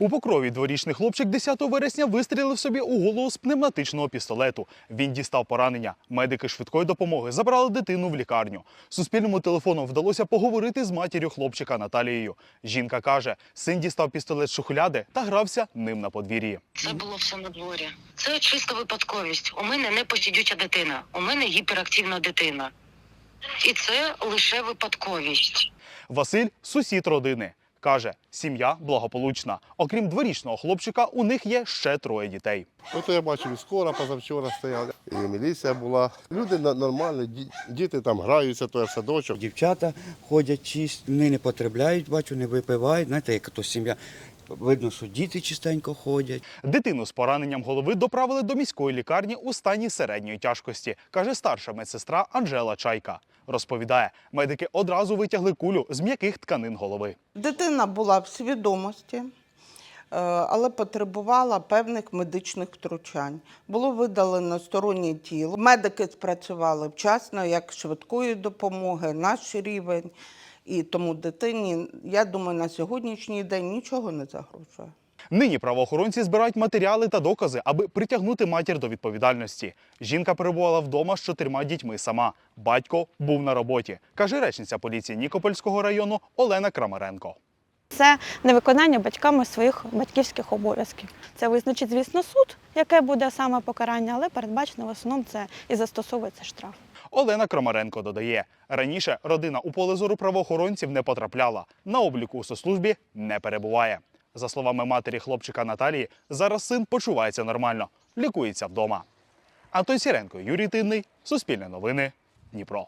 У покрові дворічний хлопчик 10 вересня вистрілив собі у голову з пневматичного пістолету. Він дістав поранення. Медики швидкої допомоги забрали дитину в лікарню. Суспільному телефону вдалося поговорити з матір'ю хлопчика Наталією. Жінка каже, син дістав пістолет з шухляди та грався ним на подвір'ї. Це було все на дворі. Це чиста випадковість. У мене не посидюча дитина, у мене гіперактивна дитина. І це лише випадковість. Василь сусід родини. Каже, сім'я благополучна. Окрім дворічного хлопчика, у них є ще троє дітей. Ото я бачив, і скоро позавчора стояла, і міліція була. Люди нормальні, діти там граються, то в садочок. Дівчата ходять чисті, вони не потребляють, бачу, не випивають. Знаєте, як то сім'я. Видно, що діти чистенько ходять. Дитину з пораненням голови доправили до міської лікарні у стані середньої тяжкості, каже старша медсестра Анжела Чайка. Розповідає, медики одразу витягли кулю з м'яких тканин голови. Дитина була в свідомості, е, але потребувала певних медичних втручань. Було видалено стороннє тіло. Медики спрацювали вчасно, як швидкої допомоги, наш рівень. І тому дитині, я думаю, на сьогоднішній день нічого не загрожує. Нині правоохоронці збирають матеріали та докази, аби притягнути матір до відповідальності. Жінка перебувала вдома з чотирма дітьми сама. Батько був на роботі, каже речниця поліції Нікопольського району Олена Крамаренко. Це невиконання батьками своїх батьківських обов'язків. Це визначить, звісно, суд, яке буде саме покарання, але передбачено в основному це і застосовується штраф. Олена Крамаренко додає, раніше родина у поле зору правоохоронців не потрапляла, на обліку у соцслужбі не перебуває. За словами матері хлопчика Наталії, зараз син почувається нормально, лікується вдома. Антон Сіренко, Юрій Тинний, Суспільне новини, Дніпро.